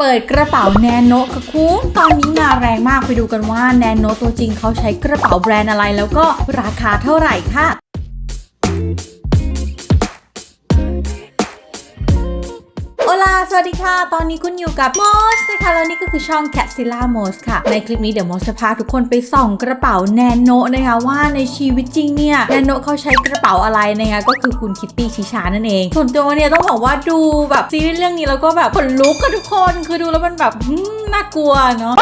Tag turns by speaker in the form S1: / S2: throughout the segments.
S1: เปิดกระเป๋าแนโนค่ะคุณตอนนี้มาแรงมากไปดูกันว่าแนโนตัวจริงเขาใช้กระเป๋าแบรนด์อะไร แล้วก็ราคาเท่าไหร่ค่ะ วัสดีค่ะ ตอนนี้คุณอยู่กับมอสนะคะ แล้วนี่ก็คือช่อง c a t z i l l a m o s ค่ะ ในคลิปนี้เดี๋ยวมอสจะพาทุกคนไปส่องกระเป๋าแนโนนะคะว่าในชีวิตจริงเนี่ยแนโนเขาใช้กระเป๋าอะไรนะคะก็คือคุณคิตตี้ชิชานั่นเอง ส่วนตัวเนี่ยต้องบอกว่าดูแบบซีรีส์เรื่องนี้แล้วก็แบบขนลุกกันทุกคน คือดูแล้วมันแบบน่ากลัวเนาะ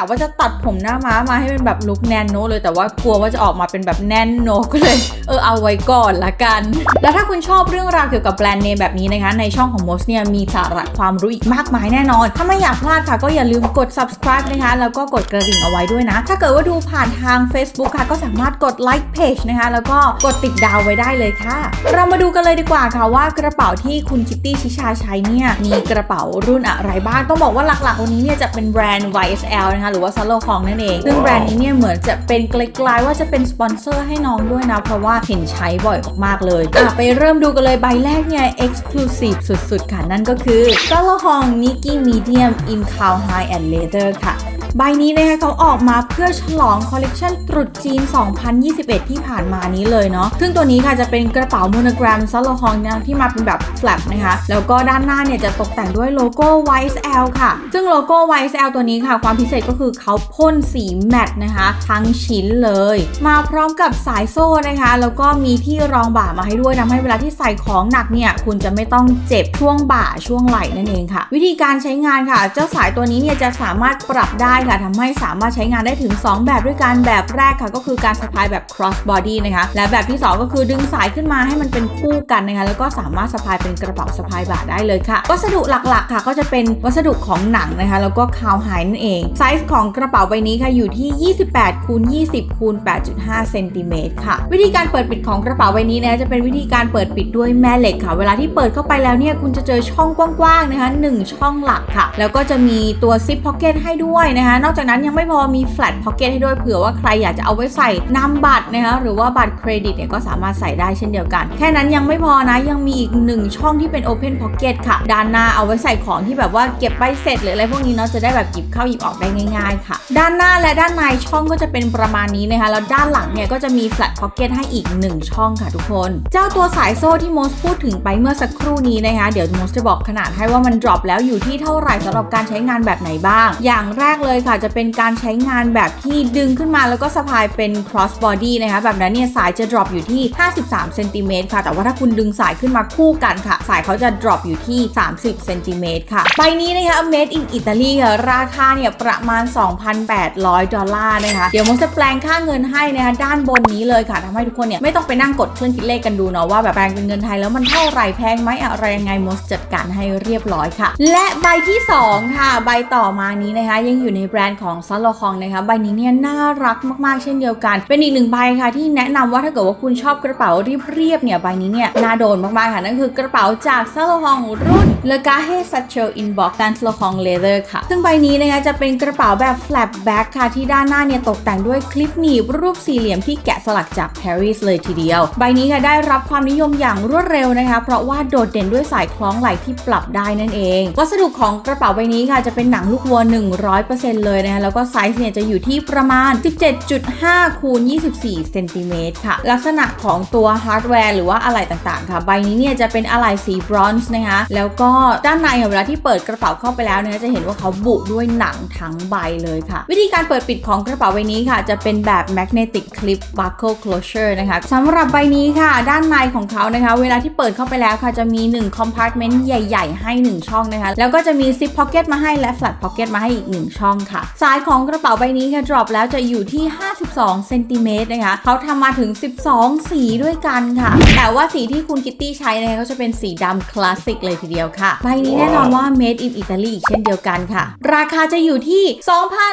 S1: ะว่าจะตัดผมหน้าม้ามาให้เป็นแบบลุคแนนโนเลยแต่ว่ากลัวว่าจะออกมาเป็นแบบแนนโนก็เลยเออเอาไว้ก่อนละกัน แล้วถ้าคุณชอบเรื่องราวเกี่ยวกับแบรนด์เนมแบบนี้นะคะ ในช่องของมสเนี่ยมีสาระความรู้อีกมากมายแน่นอน ถ้าไม่อยากพลาดค่ะก็อย่าลืมกด subscribe นะคะ แล้วก็กดกระดิ่งเอาไว้ด้วยนะ ถ้าเกิดว่าดูผ่านทาง Facebook ค่ะก็สามารถกดไลค์เพจนะคะแล้วก็กดติดดาวไว้ได้เลยค่ะ เรามาดูกันเลยดีกว่าค่ะว่ากระเป๋าที่คุณคิตตี้ชิชาใช้เนี่ยมีกระเป๋ารุ่นอะไรบ้างต้องบอกว่าหลักๆวันนี้เนี่ยจะเป็นแบรนด์ YSL นะคะหรือว่าซาโลคองนั่นเอง ซึ่งแบรนด์นี้เนี่ยเหมือนจะเป็นไกลๆว่าจะเป็นสปอนเซอร์ให้น้องด้วยนะ เพราะว่าเห็นใช้บ่อยมากๆเลยอะไปเริ่มดูกันเลยใบแรกเนี่ย Exclusive สุดๆ ค่ะ นั่นก็คือซาโลคองนิกกี้มีเดียม in cow high and leather ค่ะ ใบนี้นะคะเขาออกมาเพื่อฉลองคอลเลกชันตรุษจีน 2021 ที่ผ่านมานี้เลยเนาะ ซึ่งตัวนี้ค่ะจะเป็นกระเป๋าโมโนแกรมซาโลฮองนะที่มาเป็นแบบแฟลปนะคะ แล้วก็ด้านหน้าเนี่ยจะตกแต่งด้วยโลโก้ YSL ค่ะ ซึ่งโลโก้ YSL ตัวนี้ค่ะ ความพิเศษก็คือเขาพ่นสีแมตต์นะคะ ทั้งชิ้นเลย มาพร้อมกับสายโซ่นะคะ แล้วก็มีที่รองบ่ามาให้ด้วยทำให้เวลาที่ใส่ของหนักเนี่ยคุณจะไม่ต้องเจ็บช่วงบ่าช่วงไหล่นั่นเองค่ะ วิธีการใช้งานค่ะ เจ้าสายตัวนี้เนี่ยจะสามารถปรับได้ค่ะทำให้สามารถใช้งานได้ถึง 2 แบบด้วยกันแบบแรกค่ะก็คือการสะพายแบบ cross body นะคะและแบบที่ 2 ก็คือดึงสายขึ้นมาให้มันเป็นคู่กันนะคะแล้วก็สามารถสะพายเป็นกระเป๋าสะพายบ่าได้เลยค่ะ วัสดุหลักๆ ค่ะก็จะเป็นวัสดุของหนังนะคะแล้วก็คาวไฮนั่นเองไซส์ของกระเป๋าใบนี้ค่ะอยู่ที่ 28คูณ20คูณ8.5เซนติเมตรค่ะ วิธีการเปิดปิดของกระเป๋าใบนี้นะจะเป็นวิธีการเปิดปิดด้วยแม่เหล็กค่ะ เวลาที่เปิดเข้าไปแล้วเนี่ยคุณจะเจอช่องกว้างๆนะคะหนึ่งช่องหลักค่ะ แล้วก็จะมีตัวซิปพ็อกเก็ตให้ด้วยนะคะนอกจากนั้นยังไม่พอมีแฟลตพ็อกเก็ตให้ด้วยเผื่อว่าใครอยากจะเอาไว้ใส่นามบัตรนะคะหรือว่าบัตรเครดิตเนี่ยก็สามารถใส่ได้เช่นเดียวกัน แค่นั้นยังไม่พอนะยังมีอีกหนึ่งช่องที่เป็น Open Pocket ค่ะ ด้านหน้าเอาไว้ใส่ของที่แบบว่าเก็บใบเสร็จหรืออะไรพวกนี้เนาะจะได้แบบหยิบเข้าหยิบออกได้ง่ายๆ ค่ะ ด้านหน้าและด้านในช่องก็จะเป็นประมาณนี้นะคะแล้วด้านหลังเนี่ยก็จะมี Flat Pocket ให้อีก 1 ช่องค่ะทุกคน เจ้าตัวสายโซ่ที่โมสพูดถึงไปเมื่อสักครู่นี้นะคะเดี๋ยวโมสจะบอกขนาดให้ว่ามัน drop แล้วอยู่ที่เท่าไหร่สำหรับการใช้งานแบบไหนบ้าง อย่างแรกเลยค่ะ จะเป็นการใช้งานแบบที่ดึงขึ้นมาแล้วก็สะพายเป็น cross body นะคะ แบบนั้นเนี่ยสายจะ drop อยู่ที่ 53เซนติเมตรค่ะ แต่ว่าถ้าคุณดึงสายขึ้นมาคู่กันค่ะ สายเขาจะ drop อยู่ที่ 30เซนติเมตรค่ะ ใบนี้นะคะ made in Italy ค่ะ ราคาเนี่ยประมาณ 2,800 ดอลลาร์นะคะ เดี๋ยวโมจะแปลงค่าเงินให้นะคะด้านบนนี้เลยค่ะทำให้ทุกคนเนี่ยไม่ต้องไปนั่งกดเครื่องคิดเลขกันดูเนาะว่าแบบแปลงเป็นเงินไทยแล้วมันเท่าไหร่แพงไหมอะไรยังไงมสจัดการให้เรียบร้อยค่ะ และใบที่ 2 ค่ะ ใบต่อมานี้นะคะยังอยู่ในแบรนด์ของซัลโลคองนะคะใบนี้เนี่ยน่ารักมากๆ เช่นเดียวกัน เป็นอีกหนึ่งใบค่ะที่แนะนำว่าถ้าเกิดว่าคุณชอบกระเป๋าเรียบๆเนี่ยใบนี้เนี่ยน่าโดนมากๆค่ะนั่นคือกระเป๋าจากซัลโลคองรุ่น Le g a h e Satchel Inbox ดันซัลโลคอง Leather ค่ะ ซึ่งใบนี้นะคะจะเป็นกระเป๋าแบบ flap back ค่ะที่ด้านหน้าเนี่ยตกแต่งด้วยคลิปหนีบรูปสี่เหลี่ยมที่แกะสลักจากปารีสเลยทีเดียว ใบนี้ค่ะได้รับความนิยมอย่างรวดเร็วนะคะ เพราะว่าโดดเด่นด้วยสายคล้องไหล่ที่ปรับได้นั่นเอง วัสดุของกระเป๋าใบนี้ค่ะจะเป็นหนังลูกวัว 100%เเลยนะคะแล้วก็ไซส์เนี่ยจะอยู่ที่ประมาณ 17.5คูณ24เซนติเมตรค่ะ ลักษณะของตัวฮาร์ดแวร์หรือว่าอะไหล่ต่างๆ ค่ะ ใบนี้เนี่ยจะเป็นอะไหล่สีบรอนซ์นะคะ แล้วก็ด้านในเวลาที่เปิดกระเป๋าเข้าไปแล้วเนี่ยจะเห็นว่าเขาบุด้วยหนังทั้งใบเลยค่ะ วิธีการเปิดปิดของกระเป๋าใบนี้ค่ะ จะเป็นแบบ magnetic clip buckle closure นะคะสำหรับใบนี้ค่ะ ด้านในของเขานะคะ เวลาที่เปิดเข้าไปแล้วค่ะจะมี 1 compartment ใหญ่ ๆ ให้ 1 ช่องนะคะ แล้วก็จะมี zip pocket มาให้และ flat pocket มาให้อีก 1 ช่องค่ะ สายของกระเป๋าใบนี้ค่ะ drop แล้วจะอยู่ที่ 52เซนติเมตรนะคะเขาทำมาถึง 12 สีด้วยกันค่ะ แต่ว่าสีที่คุณคิตตี้ใช้นะคะก็จะเป็นสีดำคลาสสิกเลยทีเดียวค่ะใบนี้แน่นอนว่า made in Italy อีกเช่นเดียวกันค่ะ ราคาจะอยู่ที่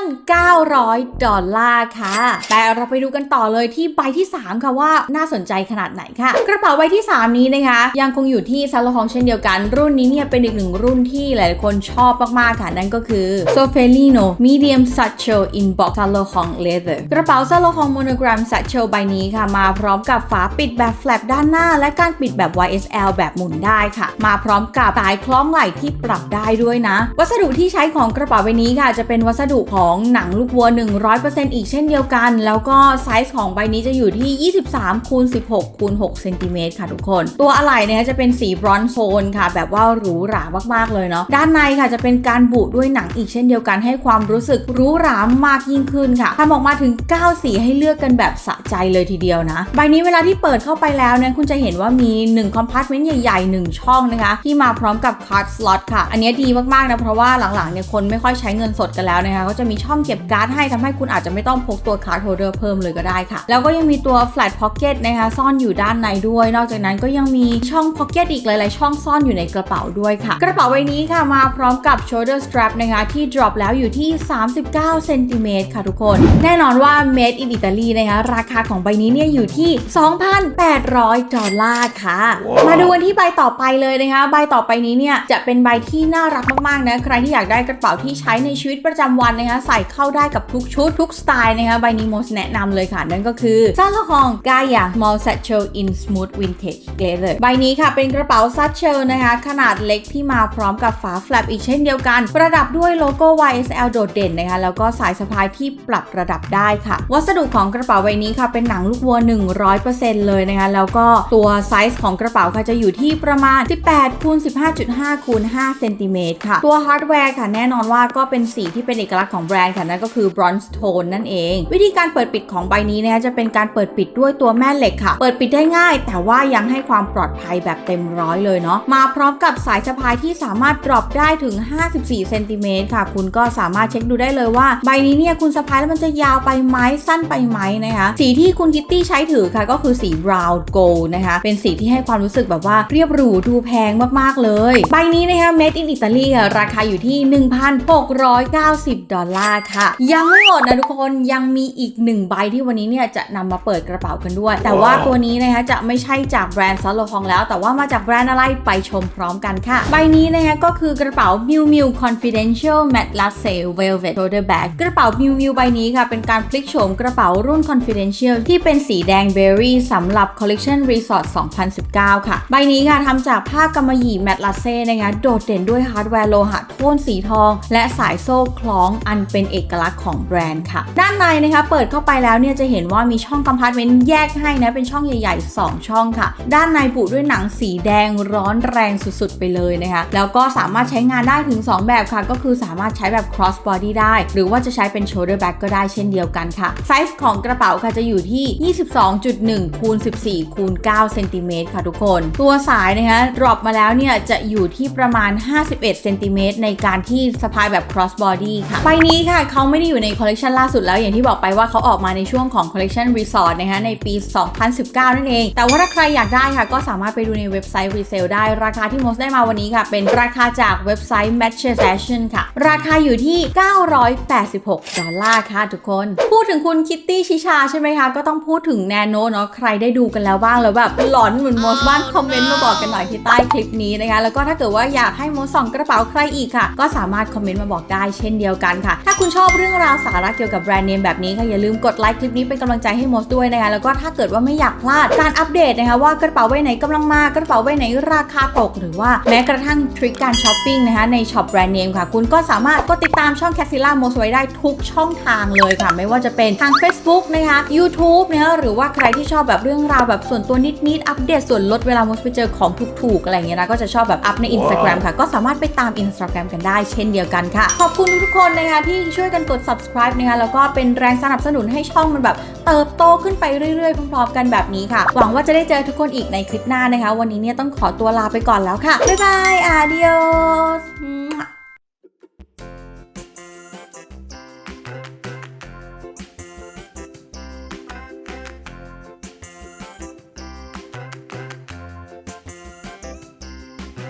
S1: 2,900 ดอลลาร์ค่ะ แต่เราไปดูกันต่อเลยที่ใบที่ 3 ค่ะว่าน่าสนใจขนาดไหนค่ะ กระเป๋าใบที่ 3 นี้นะคะ ยังคงอยู่ที่ซาโลฮองเช่นเดียวกัน รุ่นนี้เนี่ยเป็นอีกหนึ่งรุ่นที่หลายๆคนชอบมากๆค่ะนั่นก็คือ s o f e l i n o medium satchel in box s a l o h o n g leather กระเป๋า s a l o h o n g monogram satchel ใบนี้ค่ะ มาพร้อมกับฝาปิดแบบแฟลปด้านหน้า และการปิดแบบ YSL แบบหมุนได้ค่ะ มาพร้อมกับสายคล้องไหล่ที่ปรับได้ด้วยนะ วัสดุที่ใช้ของกระเป๋าใบนี้ค่ะ จะเป็นวัสดุของหนังลูกวัว 100%อีกเช่นเดียวกัน แล้วก็ไซส์ของใบนี้จะอยู่ที่ 23คูณ16คูณ6เซนติเมตรค่ะทุกคน ตัวอะไหล่เนี่ยจะเป็นสีบรอนซ์โซนค่ะ แบบว่าหรูหรามากๆเลยเนาะด้านในค่ะจะเป็นการบุด้วยหนังอีกเช่นเดียวกันให้ความรู้สึกรู้หรามากยิ่งขึ้นค่ะทำออกมาถึง 9 สีให้เลือกกันแบบสะใจเลยทีเดียวนะ ใบนี้เวลาที่เปิดเข้าไปแล้วเนี่ยคุณจะเห็นว่ามี 1 คอมพาร์ตเมนต์ใหญ่ๆ 1 ช่องนะคะ ที่มาพร้อมกับคาร์ดสล็อตค่ะ อันนี้ดีมากๆนะ เพราะว่าหลังๆเนี่ยคนไม่ค่อยใช้เงินสดกันแล้วนะคะก็จะมีช่องเก็บการ์ดให้ทำให้คุณอาจจะไม่ต้องพกตัวคาร์ดโฮเดอร์เพิ่มเลยก็ได้ค่ะ แล้วก็ยังมีตัว flat pocket นะคะซ่อนอยู่ด้านในด้วย นอกจากนั้นก็ยังมีช่อง pocket อีกหลายๆ ช่องซ่อนอยู่ในกระเป๋าด้วยค่ะ กระเป๋าใบนี้ค่ะมาพร้อมกับ shoulder strap นะคะที่ drop แล้วอยู่ที่39เซนติเมตรค่ะทุกคน แน่นอนว่า made in Italy นะคะราคาของใบนี้เนี่ยอยู่ที่ 2,800 ดอลลาร์ค่ะมาดูกันที่ใบต่อไปเลยนะคะใบต่อไปนี้เนี่ยจะเป็นใบที่น่ารักมากๆนะใครที่อยากได้กระเป๋าที่ใช้ในชีวิตประจำวันนะคะใส่เข้าได้กับทุกชุดทุกสไตล์นะคะใบนี้โมสแนะนำเลยค่ะ นั่นก็คือซาลฮองกายา small satchel in smooth vintage leather ใบนี้ค่ะเป็นกระเป๋าซัชเชลนะคะขนาดเล็กที่มาพร้อมกับฝาแฟลปอีกเช่นเดียวกัน ประดับด้วยโลโก้ YSL โดดเด่นนะคะแล้วก็สายสะพายที่ปรับระดับได้ค่ะ วัสดุของกระเป๋าใบนี้ค่ะเป็นหนังลูกวัว 100%เลยนะคะแล้วก็ตัวไซส์ของกระเป๋าค่ะจะอยู่ที่ประมาณ 18คูณ15.5คูณ5เซนติเมตรค่ะ ตัวฮาร์ดแวร์ค่ะแน่นอนว่าก็เป็นสีที่เป็นเอกลักษณ์ของแบรนด์ค่ะนั่นก็คือ bronze tone นั่นเอง วิธีการเปิดปิดของใบนี้นะคะจะเป็นการเปิดปิดด้วยตัวแม่เหล็กค่ะ เปิดปิดได้ง่าย แต่ว่ายังให้ความปลอดภัยแบบเต็มร้อยเลยเนาะมาพร้อมกับสายสะพายที่สามารถ drop ได้ถึง 54เซนติเมตรค่ะ คุณก็สามารถเช็คดูได้เลยว่า ใบนี้เนี่ยคุณสะพายแล้วมันจะยาวไปไหมสั้นไปไหมนะคะสีที่คุณคิตตี้ใช้ถือค่ะก็คือสี brown gold นะคะเป็นสีที่ให้ความรู้สึกแบบว่าเรียบหรูดูแพงมากๆเลย ใบนี้นะคะ made in Italy ค่ะราคาอยู่ที่ 1,690 ดอลลาร์ค่ะ ยังไม่หมดนะทุกคนยังมีอีกหนึ่งใบที่วันนี้เนี่ยจะนำมาเปิดกระเป๋ากันด้วย แต่ว่าตัวนี้นะคะจะไม่ใช่จากแบรนด์ซอลโลฮองแล้ว แต่ว่ามาจากแบรนด์อะไรไปชมพร้อมกันค่ะ ใบนี้นะคะก็คือกระเป๋า Miu Miu Confidential Matte Lace Velvet Shoulder Bag กระเป๋า Miu Miu ใบนี้ค่ะ เป็นการพลิกโฉมกระเป๋ารุ่น Confidential ที่เป็นสีแดงเบอร์รี่สำหรับ Collection Resort 2019 ค่ะ ใบนี้ค่ะทำจากผ้ากำมะหยี่แมตต์ลาเซ่นะคะโดดเด่นด้วยฮาร์ดแวร์โลหะโทนสีทอง และสายโซ่คล้องอันเป็นเอกลักษณ์ของแบรนด์ค่ะ ด้านในนะคะเปิดเข้าไปแล้วเนี่ยจะเห็นว่ามีช่องคอมพาร์ตเมนต์แยกให้นะเป็นช่องใหญ่ ๆ 2 ช่องค่ะ ด้านในบุด้วยหนังสีแดงร้อนแรงสุดๆ ไปเลยนะคะแล้วก็สามารถใช้งานได้ถึง 2 แบบค่ะ ก็คือสามารถใช้แบบ cross body ได้ หรือว่าจะใช้เป็น shoulder bag ก็ได้เช่นเดียวกันค่ะ ไซส์ของกระเป๋าค่ะจะอยู่ที่ 22.1คูณ14คูณ9เซนติเมตรค่ะทุกคน ตัวสายนะคะ drop มาแล้วเนี่ยจะอยู่ที่ประมาณ 51เซนติเมตรในการที่สะพายแบบ cross body ค่ะใบนี้ค่ะเขาไม่ได้อยู่ในคอลเลคชันล่าสุดแล้วอย่างที่บอกไปว่าเขาออกมาในช่วงของคอลเลคชัน resort นะคะในปี 2019 นั่นเอง แต่ว่าถ้าใครอยากได้ค่ะ ก็สามารถไปดูในเว็บไซต์ resale ได้ ราคาที่มดได้มาวันนี้ค่ะ เป็นราคาจากเว็บไซต์ Matches Fashion ค่ะ ราคาอยู่ที่986 ดอลลาร์ค่ะทุกคน พูดถึงคุณคิตตี้ชิชาใช่ไหมคะ ก็ต้องพูดถึงแนโนเนาะใครได้ดูกันแล้วบ้างแล้วแบบหลอนเหมือนโมสบ้างคอมเมนต์มาบอกกันหน่อยที่ใต้คลิปนี้นะคะ แล้วก็ถ้าเกิดว่าอยากให้โมสส่องกระเป๋าใครอีกค่ะ ก็สามารถคอมเมนต์มาบอกได้เช่นเดียวกันค่ะ ถ้าคุณชอบเรื่องราวสาระเกี่ยวกับแบรนด์เนมแบบนี้ค่ะอย่าลืมกดไลค์คลิปนี้เป็นกำลังใจให้โมสด้วยนะคะแล้วก็ถ้าเกิดว่าไม่อยากพลาดการอัปเดตนะคะว่ากระเป๋าใบไหนกำลังมากระเป๋าใบไหนราคาตกหรือว่าแม้กระทั่งทริคการช้อปปิ้งนะคะในช็อปแบรนด์เนมค่ะ คุณก็สามารถกดติดตามช่อง c a t ซิล่าโมสไว้ได้ทุกช่องทางเลยค่ะ ไม่ว่าจะเป็นทาง Facebook นะคะ YouTube นะคะหรือว่าใครที่ชอบแบบเรื่องราวแบบส่วนตัวนิดๆอัปเดตส่วนลดเวลาโมสไปเจอของถูกๆอะไรอย่างเงี้ยนะก็จะชอบแบบอัพใน Instagram ค่ะ ก็สามารถไปตาม Instagram กันได้เช่นเดียวกันค่ะ ขอบคุณทุกๆคนนะคะที่ช่วยกันกด subscribe นะคะแล้วก็เป็นแรงสนับสนุนให้ช่องมันแบบ เติบโตขึ้นไปเรื่อยๆพร้อมๆกันแบบนี้ค่ะ หวังว่าจะได้เจอทุกคนอีกในคลิปหน้านะคะ วันนี้เนี่ยต้องขอตัวลาไปก่อนแล้วค่ะบ๊ายบาย adios